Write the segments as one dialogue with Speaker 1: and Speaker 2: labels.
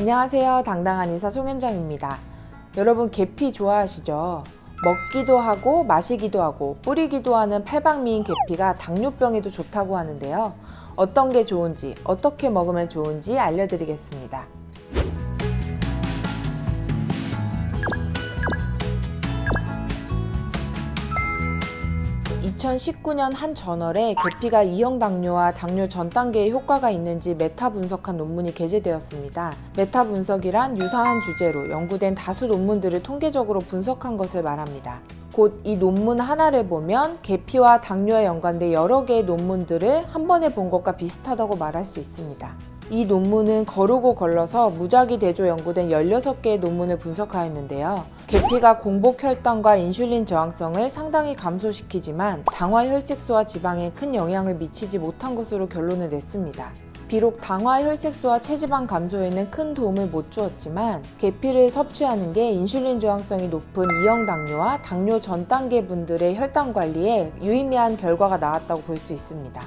Speaker 1: 안녕하세요. 당당한 의사 송현정입니다. 여러분 계피 좋아하시죠? 먹기도 하고 마시기도 하고 뿌리기도 하는 팔방미인 계피가 당뇨병에도 좋다고 하는데요. 어떤 게 좋은지, 어떻게 먹으면 좋은지 알려드리겠습니다. 2019년 한 저널에 계피가 이형 당뇨와 당뇨 전 단계에 효과가 있는지 메타 분석한 논문이 게재되었습니다. 메타 분석이란 유사한 주제로 연구된 다수 논문들을 통계적으로 분석한 것을 말합니다. 곧 이 논문 하나를 보면 계피와 당뇨에 연관된 여러 개의 논문들을 한 번에 본 것과 비슷하다고 말할 수 있습니다. 이 논문은 거르고 걸러서 무작위 대조 연구된 16개의 논문을 분석하였는데요. 계피가 공복 혈당과 인슐린 저항성을 상당히 감소시키지만 당화 혈색소와 지방에 큰 영향을 미치지 못한 것으로 결론을 냈습니다. 비록 당화 혈색소와 체지방 감소에는 큰 도움을 못 주었지만 계피를 섭취하는 게 인슐린 저항성이 높은 이형 당뇨와 당뇨 전 단계 분들의 혈당 관리에 유의미한 결과가 나왔다고 볼 수 있습니다.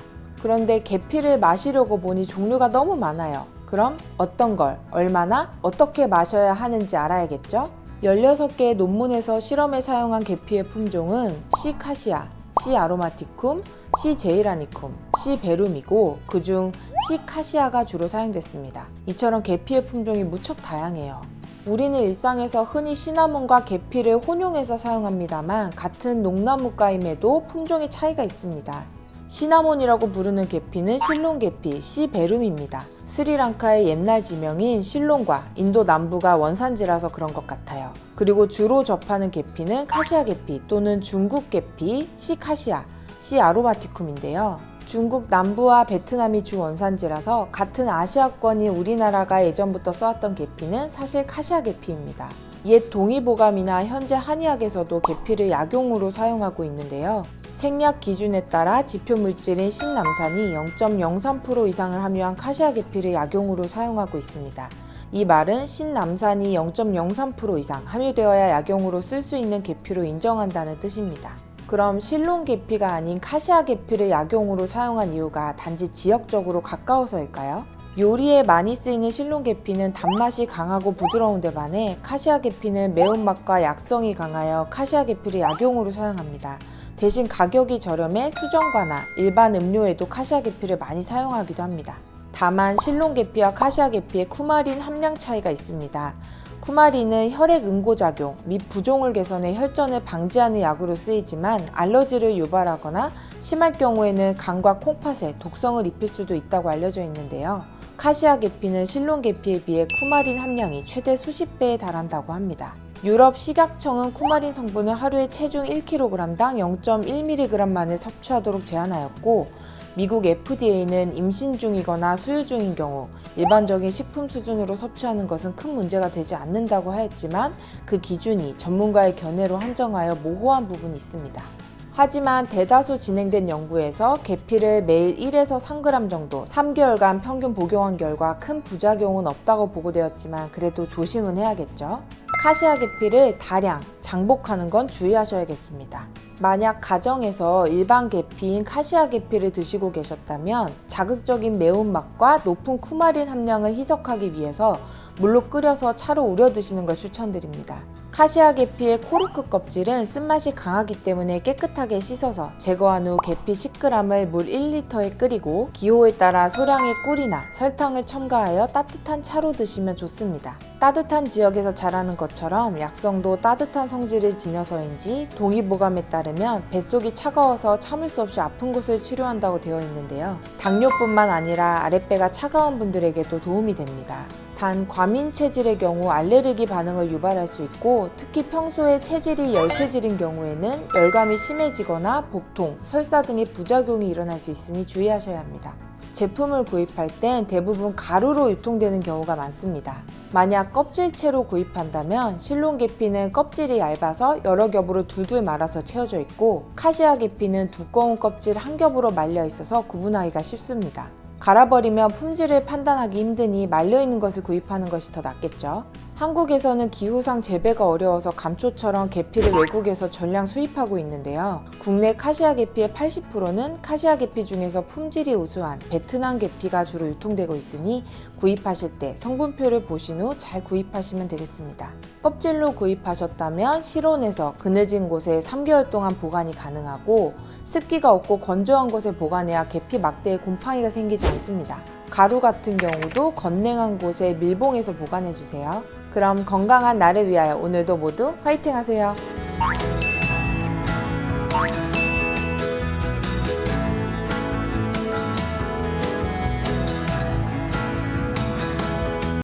Speaker 1: 그런데 계피를 마시려고 보니 종류가 너무 많아요. 그럼 어떤 걸, 얼마나, 어떻게 마셔야 하는지 알아야겠죠? 16개의 논문에서 실험에 사용한 계피의 품종은 C 카시아, C 아로마티쿰, C 제이라니쿰, C 베룸이고 그중 C 카시아가 주로 사용됐습니다. 이처럼 계피의 품종이 무척 다양해요. 우리는 일상에서 흔히 시나몬과 계피를 혼용해서 사용합니다만 같은 녹나무가임에도 품종의 차이가 있습니다. 시나몬이라고 부르는 계피는 실론 계피, 시베룸입니다. 스리랑카의 옛날 지명인 실론과 인도 남부가 원산지라서 그런 것 같아요. 그리고 주로 접하는 계피는 카시아 계피 또는 중국 계피, 시카시아, 시 아로마티쿰인데요. 중국 남부와 베트남이 주 원산지라서 같은 아시아권인 우리나라가 예전부터 써왔던 계피는 사실 카시아 계피입니다. 옛 동의보감이나 현재 한의학에서도 계피를 약용으로 사용하고 있는데요. 생약 기준에 따라 지표 물질인 신남산이 0.03% 이상을 함유한 카시아 계피를 약용으로 사용하고 있습니다. 이 말은 신남산이 0.03% 이상 함유되어야 약용으로 쓸 수 있는 계피로 인정한다는 뜻입니다. 그럼 실론 계피가 아닌 카시아 계피를 약용으로 사용한 이유가 단지 지역적으로 가까워서일까요? 요리에 많이 쓰이는 실론 계피는 단맛이 강하고 부드러운 데 반해 카시아 계피는 매운맛과 약성이 강하여 카시아 계피를 약용으로 사용합니다. 대신 가격이 저렴해 수정과나 일반 음료에도 카시아 계피를 많이 사용하기도 합니다. 다만 실론 계피와 카시아 계피의 쿠마린 함량 차이가 있습니다. 쿠마린은 혈액 응고작용 및 부종을 개선해 혈전을 방지하는 약으로 쓰이지만 알러지를 유발하거나 심할 경우에는 간과 콩팥에 독성을 입힐 수도 있다고 알려져 있는데요. 카시아 계피는 실론 계피에 비해 쿠마린 함량이 최대 수십 배에 달한다고 합니다. 유럽 식약청은 쿠마린 성분을 하루에 체중 1kg당 0.1mg만을 섭취하도록 제한하였고 미국 FDA는 임신 중이거나 수유 중인 경우 일반적인 식품 수준으로 섭취하는 것은 큰 문제가 되지 않는다고 하였지만 그 기준이 전문가의 견해로 한정하여 모호한 부분이 있습니다. 하지만 대다수 진행된 연구에서 계피를 매일 1에서 3g 정도 3개월간 평균 복용한 결과 큰 부작용은 없다고 보고되었지만 그래도 조심은 해야겠죠. 카시아 계피를 다량 장복하는 건 주의하셔야겠습니다. 만약 가정에서 일반 계피인 카시아 계피를 드시고 계셨다면 자극적인 매운맛과 높은 쿠마린 함량을 희석하기 위해서 물로 끓여서 차로 우려 드시는 걸 추천드립니다. 카시아 계피의 코르크 껍질은 쓴맛이 강하기 때문에 깨끗하게 씻어서 제거한 후 계피 10g을 물 1리터에 끓이고 기호에 따라 소량의 꿀이나 설탕을 첨가하여 따뜻한 차로 드시면 좋습니다. 따뜻한 지역에서 자라는 것처럼 약성도 따뜻한 성질을 지녀서인지 동의보감에 따르면 뱃속이 차가워서 참을 수 없이 아픈 곳을 치료한다고 되어 있는데요. 당뇨뿐만 아니라 아랫배가 차가운 분들에게도 도움이 됩니다. 단 과민 체질의 경우 알레르기 반응을 유발할 수 있고 특히 평소에 체질이 열체질인 경우에는 열감이 심해지거나 복통, 설사 등의 부작용이 일어날 수 있으니 주의하셔야 합니다. 제품을 구입할 땐 대부분 가루로 유통되는 경우가 많습니다. 만약 껍질채로 구입한다면 실론 계피는 껍질이 얇아서 여러 겹으로 둘둘 말아서 채워져 있고 카시아 계피는 두꺼운 껍질 한 겹으로 말려 있어서 구분하기가 쉽습니다. 갈아버리면 품질을 판단하기 힘드니 말려있는 것을 구입하는 것이 더 낫겠죠. 한국에서는 기후상 재배가 어려워서 감초처럼 계피를 외국에서 전량 수입하고 있는데요. 국내 카시아 계피의 80%는 카시아 계피 중에서 품질이 우수한 베트남 계피가 주로 유통되고 있으니 구입하실 때 성분표를 보신 후 잘 구입하시면 되겠습니다. 껍질로 구입하셨다면 실온에서 그늘진 곳에 3개월 동안 보관이 가능하고 습기가 없고 건조한 곳에 보관해야 계피 막대에 곰팡이가 생기지 않습니다. 가루 같은 경우도 건냉한 곳에 밀봉해서 보관해 주세요. 그럼 건강한 나를 위하여 오늘도 모두 화이팅 하세요.